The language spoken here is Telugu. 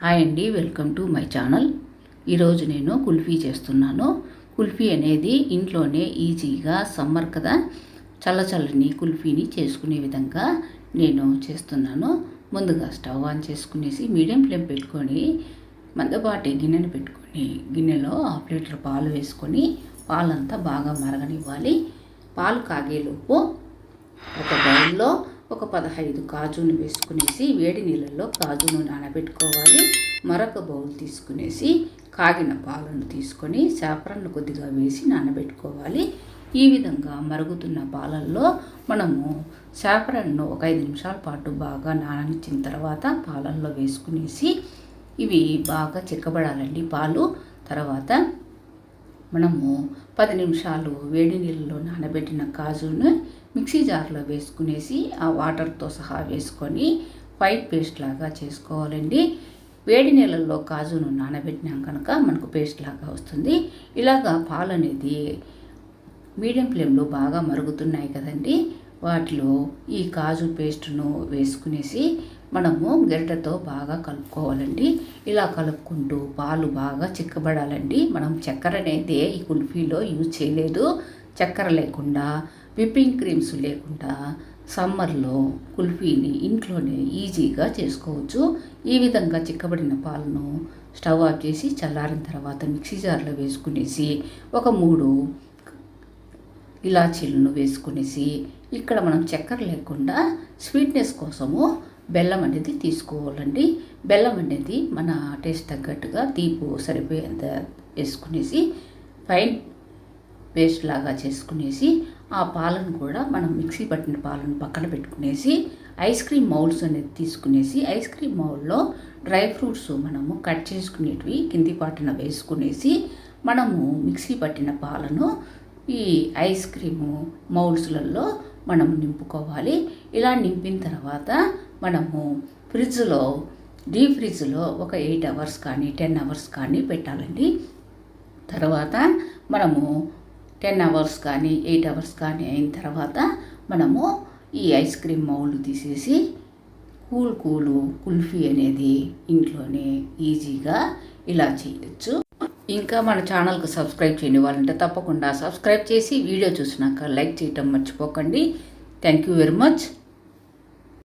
హాయ్ అండి వెల్కమ్ టు మై ఛానల్ ఈరోజు నేను కుల్ఫీ చేస్తున్నాను. కుల్ఫీ అనేది ఇంట్లోనే ఈజీగా సమ్మర్ కదా చల్ల చల్లని కుల్ఫీని చేసుకునే విధంగా నేను చేస్తున్నాను. ముందుగా స్టవ్ ఆన్ చేసుకునేసి మీడియం ఫ్లేమ్ పెట్టుకొని మందపాటి గిన్నెను పెట్టుకొని గిన్నెలో హాఫ్ లీటర్ పాలు వేసుకొని పాలంతా బాగా మరగనివ్వాలి. పాలు కాగేలోపు ఒక బౌల్లో ఒక పదహైదు కాజును వేసుకునేసి వేడి నీళ్ళల్లో కాజును నానబెట్టుకోవాలి మరొక బౌల్ తీసుకునేసి కాగిన పాలను తీసుకొని సాఫ్రాన్ను కొద్దిగా వేసి నానబెట్టుకోవాలి. ఈ విధంగా మరుగుతున్న పాలల్లో మనము సాఫ్రాన్ను ఒక ఐదు నిమిషాల పాటు బాగా నాననిచ్చిన తర్వాత పాలల్లో వేసుకునేసి ఇవి బాగా చిక్కబడాలండి పాలు. తర్వాత మనము పది నిమిషాలు వేడి నీళ్ళలో నానబెట్టిన కాజును మిక్సీ జార్లో వేసుకునేసి ఆ వాటర్తో సహా వేసుకొని వైట్ పేస్ట్ లాగా చేసుకోవాలండి. వేడి నీళ్ళల్లో కాజును నానబెట్టినాం కనుక మనకు పేస్ట్ లాగా వస్తుంది. ఇలాగా పాలు అనేది మీడియం ఫ్లేమ్లో బాగా మరుగుతున్నాయి కదండి. వాటిలో ఈ కాజు పేస్ట్ను వేసుకునేసి మనము గరిటతో బాగా కలుపుకోవాలండి. ఇలా కలుపుకుంటూ పాలు బాగా చిక్కబడాలండి. మనం చక్కెర అనేది ఈ కుల్ఫీలో యూజ్ చేయలేదు. చక్కెర లేకుండా విప్పింగ్ క్రీమ్స్ లేకుండా సమ్మర్లో కుల్ఫీని ఇంట్లోనే ఈజీగా చేసుకోవచ్చు. ఈ విధంగా చిక్కబడిన పాలను స్టవ్ ఆఫ్ చేసి చల్లారిన తర్వాత మిక్సీ జార్లో వేసుకునేసి ఒక మూడు ఇలాచీలను వేసుకునేసి ఇక్కడ మనం చక్కెర లేకుండా స్వీట్నెస్ కోసము బెల్లం అనేది తీసుకోవాలండి. బెల్లం అనేది మన టేస్ట్ తగ్గట్టుగా తీపు సరిపోయేంత వేసుకునేసి ఫైన్ పేస్ట్ లాగా చేసుకునేసి ఆ పాలను కూడా మనం మిక్సీ పట్టిన పాలను పక్కన పెట్టుకునేసి ఐస్ క్రీమ్ మౌల్స్ అనేది తీసుకునేసి ఐస్ క్రీమ్ మౌల్లో డ్రై ఫ్రూట్స్ మనము కట్ చేసుకునేటివి కింది పాటున వేసుకునేసి మనము మిక్సీ పట్టిన పాలను ఈ ఐస్ క్రీము మౌల్స్లలో మనం నింపుకోవాలి. ఇలా నింపిన తర్వాత మనము ఫ్రిడ్జ్లో డీప్ ఫ్రిడ్జ్లో ఒక ఎయిట్ అవర్స్ కానీ టెన్ అవర్స్ కానీ పెట్టాలండి. తర్వాత మనము టెన్ అవర్స్ కానీ ఎయిట్ అవర్స్ కానీ అయిన తర్వాత మనము ఈ ఐస్ క్రీమ్ మౌళ్ళు తీసేసి కూల్ కూలు కుల్ఫీ అనేది ఇంట్లోనే ఈజీగా ఇలా చేయొచ్చు. ఇంకా మన ఛానల్కి సబ్స్క్రైబ్ చేయని వాళ్ళంటే తప్పకుండా సబ్స్క్రైబ్ చేసి వీడియో చూసినాక లైక్ చేయటం మర్చిపోకండి. Thank you very much.